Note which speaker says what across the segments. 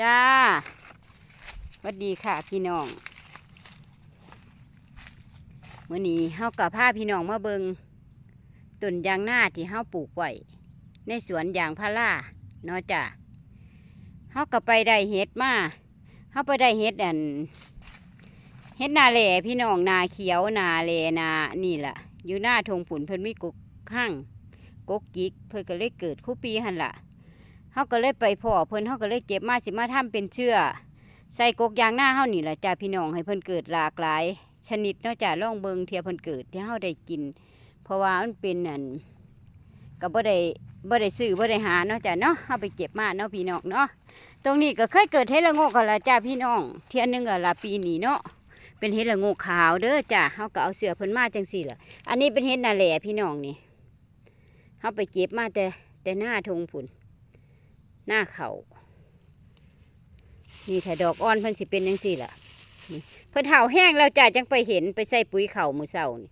Speaker 1: จ้าสวัสดีค่ะพี่น้องเมื่อนี้เฮากับผ้าพี่น้องมาเบิงต้นยางหน้าที่เฮาปลูกไว้ในสวนยางพาราเนาะจ้ะเฮาก็ไปได้เห็ดมาเฮาไปได้เห็ดอันเห็ดนาแหล่พี่น้องนาเขียวนาแหล่นานี่ล่ะ อยู่หน้าทงผุนเพิ่นมีกุกข้างกกกิกเพิ่นก็เลยเกิดคู่ปีหันล่ะ เขาก็เลยไปพ่อเพิ่นเขาก็เลยเก็บมาสิมาทำเป็นเชื่อ ใส่กกยางหน้าเฮานี่แหละจ้าพี่น้องให้เพิ่นเกิดหลากหลาย ชนิดเนอกจากล่องเบิงเทียเพิ่นเกิดที่เฮาได้กิน เพราะว่ามันเป็นอันก็บ่ได้บ่ได้ซื้อบ่ได้หาเนาะจ้าเนาะเฮาไปเก็บมาเนาะพี่น้องเนาะตรงนี้ก็เคยเกิดเฮละโงกกันละจ้าพี่น้อง เที่ยหนึงก็ละปีนี้เนาะเป็นเฮละโงกขาวเด้อจ้าเฮาก็เอาเสือเพิ่นมาจังซี่ล่ะอันนี้เป็นเฮ็ดนาแหล่พี่น้องนี่เฮาไปเก็บมาแต่แต่หน้าทงผุน หน้าเขานี่ถ้าดอกอ่อนเพิ่นสิเป็นยังสี่ล่ะเพิ่นเห่าแห้งแล้วจ้าจังไปเห็นไปใส่ปุ๋ยเข่ามือเศร้านี่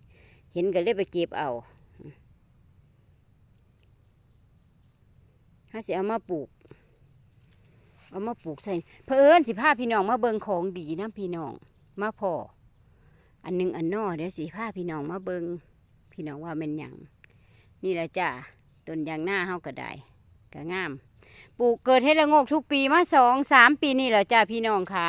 Speaker 1: เห็นก็เลยไปเก็บเอาถ้าสิเอามาปลูก เอามาปลูกใส่เพื่อนสิพาพี่น้องมาเบิงของดีนะพี่น้องมาพออันหนึ่งอันนอเดี๋ยวสิพาพี่น้องมาเบิงพี่น้องว่าเป็นยังนี่แหละจ้าต้นยางหน้าเฮาก็ได้ก็งาม ปลูกเกิดเฮ็ดละโงกทุกปีมาสองสามปีนี่แหละจ้าพี่น้องค่ะ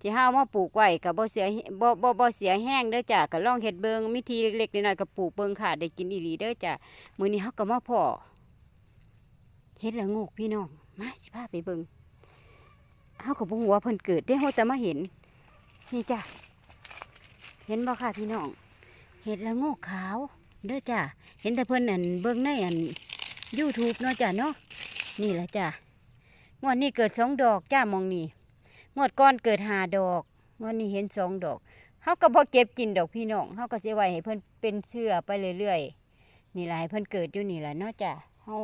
Speaker 1: ที่ห้ามาปลูกไว้กับบ่เสียบ่บ่บ่เสียแห้งเด้อจ้าก็ล่องเฮ็ดเบิงมิธีเล็กๆน้อยๆก็ปลูกเบิงค่ะได้กินอีหลีเด้อจ้ามื้อนี้เฮาก็มาพาะเฮ็ดละโงกพี่น้องมาสิพาไปเบิงเฮาก็บ่ฮู้ว่าเพิ่นเกิดได้เฮาแต่มาเห็นนี่จ้าเห็นบ่ค่ะพี่น้องเฮ็ดละโงกขาวเด้อจ้าเห็นแต่เพิ่นอันเบิ่งในอัน YouTube เนาะจ้าเนาะ นี่แหละจ้ะงวดนี้เกิดสองดอกจ้ามองนี่งวดก่อนเกิดหาดอกงวดนี้เห็นสองดอกเขาก็พอเก็บกินดอกพี่น้องเขาก็จะไว้ให้เพิ่นเป็นเชื่อไปเรื่อยๆนี่แหละให้เพิ่นเกิดอยู่นี่แหละเนาะจ้ะเขา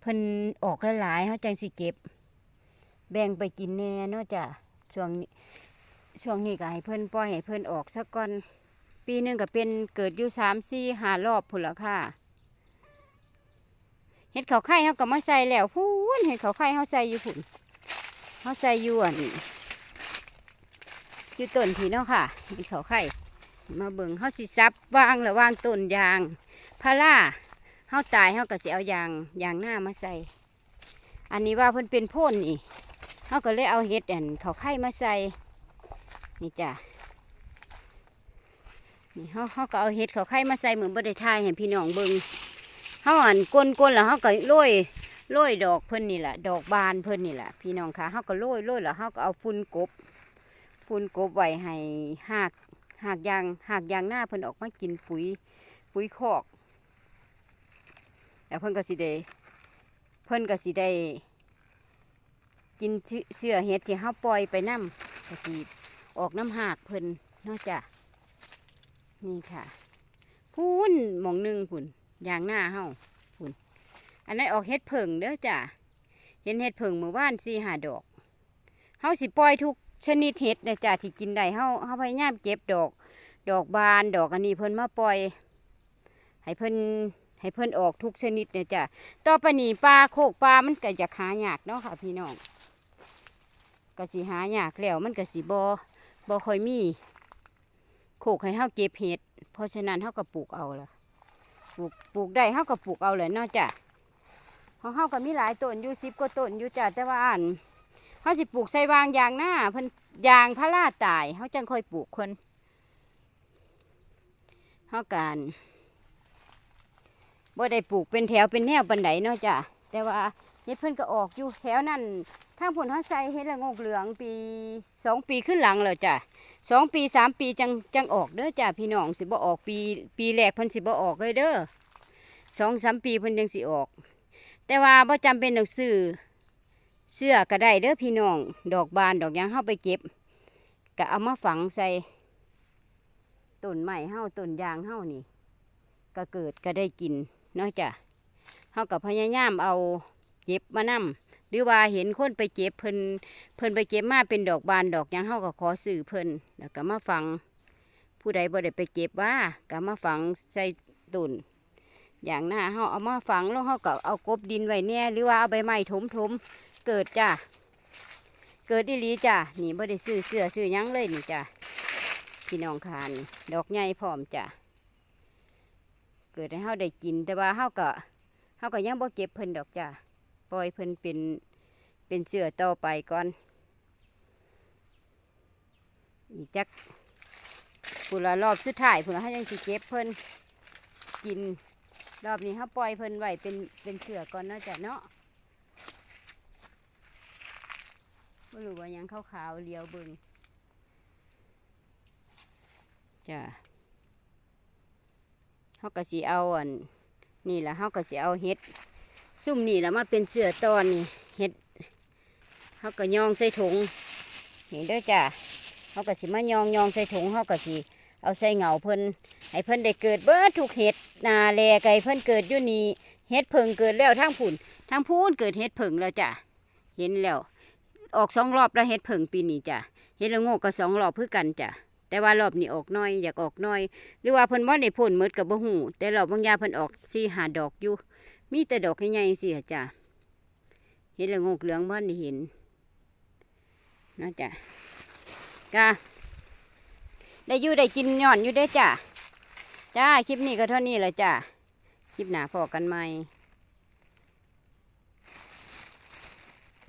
Speaker 1: เพิ่นออกหลายๆเขาจังสิเก็บ แบ่งไปกินแน่เนาะจ้ะช่วงนี้ช่วงนี้ก็ให้เพิ่นปล่อยให้เพิ่นออกสักก่อน ปีหนึงก็เป็นเกิดอยู่สามสี่หารอบพุ่นละค่ะ เห็ดเขาไข่เขาก็มาใส่แล้วพูนเห็ดเขาไข่เขาใส่อยู่ผุนเขาใส่อยู่อันอยู่ต้นทีเนาะค่ะเห็ดเขาไข่มาเบิ่งเขาสิซับวางแล้ววางต้นยางพาร่าเขาตายเขาก็สิเอายางยางหน้ามาใส่ อันนี้ว่าเพิ่นเป็นพ่นนี่เขาก็เลยเอาเห็ดอันเขาไข่มาใส่นี่จ้ะนี่เขาเขาก็เอาเห็ดเขาไข่มาใส่เหมือนบริทายเห็นพี่น้องเบิ่ง เขาอันกลนกลแล้วเขาก็โรยโรยดอกเพิ่นนี่แหละดอกบานเพิ่นนี่แหละพี่น้องคะเขาก็โรยโรยแล้วเขาก็เอาฝุ่นกบฝุ่นกบไว้ให้หากหากยางหากยางหน้าเพิ่นออกมากินปุ๋ยปุ๋ยคอกแล้วเพิ่นก็สิได้เพิ่นก็สิได้กินเชื้อเห็ดที่เขาปล่อยไปน้ำก็สิออกน้ำหากเพิ่นนอกจากนี่ค่ะพูนหมองหนึ่งพุ่น อย่างหน้าเฮาพุ่นอันนั้นออกเห็ดเผิงเด้อจ้ะเห็นเห็ดเผิงเมื่อวานสี่หาดอกเฮาสิปล่อยทุกชนิดเห็ดเด้อจ้ะที่กินได้เฮาเฮาพยายามเก็บดอก ดอกบานดอกอันนี้เพิ่นมาปล่อย ให้เพิ่นให้เพิ่นออกทุกชนิดเด้อจ้ะต่อไปนีปลาโคกปลามันก็จะหายากเนาะค่ะพี่น้องก็สิหายากแล้วมันก็สิบ่บ่ค่อยมีโคกให้เฮาเก็บเห็ดเพราะฉะนั้นเฮาก็ปลูกเอาละ ลูกปลูกได้เฮาก็ปลูกเอาเลยเนาะจ้ะของเฮาก็มีหลายต้นอยู่สิบกว่าต้นอยู่จ้ะแต่ว่าอันเฮาสิปลูกใส่วางยางหน้าเพิ่นยางพาราตายเฮาจังค่อยปลูกคนเฮาการบ่ได้ปลูกเป็นแถวเป็นแนวปันไดเนาะจ้ะแต่ว่าเฮ็ดเพิ่นก็ออกอยู่แถวนั้นทางผลเฮาใส่เฮ็ดละงกเหลืองปีสองปีขึ้นหลังแล้วจ้ะ สองปีสามปีจังจังออกเด้อจ้าพี่น้องสิบ่ออกปี ปีแรกเพิ่นสิบ่ออกเลยเด้อสองสามปีเพิ่นยังสิออก แต่ว่าบ่จำเป็นต้องซื้อเสื้อก็ได้เด้อพี่น้อง ดอกบานดอกยังเฮาไปเก็บก็เอามาฝังใส่ต้นไม้เฮาต้นยางเฮานี่ ก็เกิดก็ได้กินเนาะจ้ะเฮาก็พยายามเอาเก็บมานำ หรือว่าเห็นคนไปเก็บเพิ่นเพิ่นไปเก็บมาเป็นดอกบานดอกยังเฮาก็ขอซื้อเพิ่นแล้วก็มาฟัง ผู้ใดบ่ได้ไปเก็บว่าก็มาฝังใส่ตุนอย่างหน้าเฮาเอามาฝังแล้วเฮาก็เอากบดินไว้แน่หรือว่าเอาใบไม้ถมถมๆเกิดจ้ะเกิดอีหลีจ้ะนี่บ่ได้ซื้อเสื้อซื้อยังเลยนี่จ้ะพี่น้องคานดอกใหญ่พร้อมจ้ะเกิดให้เฮาได้กินแต่ว่าเฮาก็เฮาก็ยังบ่เก็บเพิ่นดอกจ้ะ ปล่อยเพิ่นเป็นเป็นเสื้อต่อไปก่อน อีกจักปุละรอบสุดท้ายปุละให้ยังสิเก็บเพิ่นกินรอบนี้เขาปล่อยเพิ่นไว้เป็นเป็นเสือก่อนเนาะจ้ะเนาะไม่รู้ว่ายังขาวๆเลียวเบิงจ้ะเขาก็สิเอาอันนี่แหละเขาก็สิเอาเห็ด ซุ่มนี่แหละมาเป็นเสือตอนนี่เห็ดเขาก็ยองใส่ถุงเห็นด้วยจ้ะเขาก็สิมายองยองใส่ถุงเขาก็สิเอาใส่เหงาเพิ่นให้เพิ่นได้เกิดเบิดทุกเห็ดนาแลไก่เพิ่นเกิดอยู่นี่เห็ดเพิงเกิดแล้วทั้งผุนทั้งพูนเกิดเห็ดเพิงแล้วจ้ะเห็นแล้ว ออกสองรอบแล้วเห็ดเพิงปีนี้จ้ะเห็ดละโงกก็สองรอบเพื่อกันจ้ะแต่ว่ารอบนี้ออกน้อยอยากออกน้อย หรือว่าเพิ่นบ่ได้พ่นหมดกับบ่หูแต่รอบบางยาเพิ่นออกสี่หาดอกอยู่ มีแต่ดอกใหญ่ๆสิจ้ะเห็นละโงกเหลืองบ้านเห็นนาะจ้ะกะได้อยู่ได้กินย่อนอยู่ได้จ้าจ้าคลิปนี้ก็เท่านี้แหละจ้าคลิปหนาพอกันไหม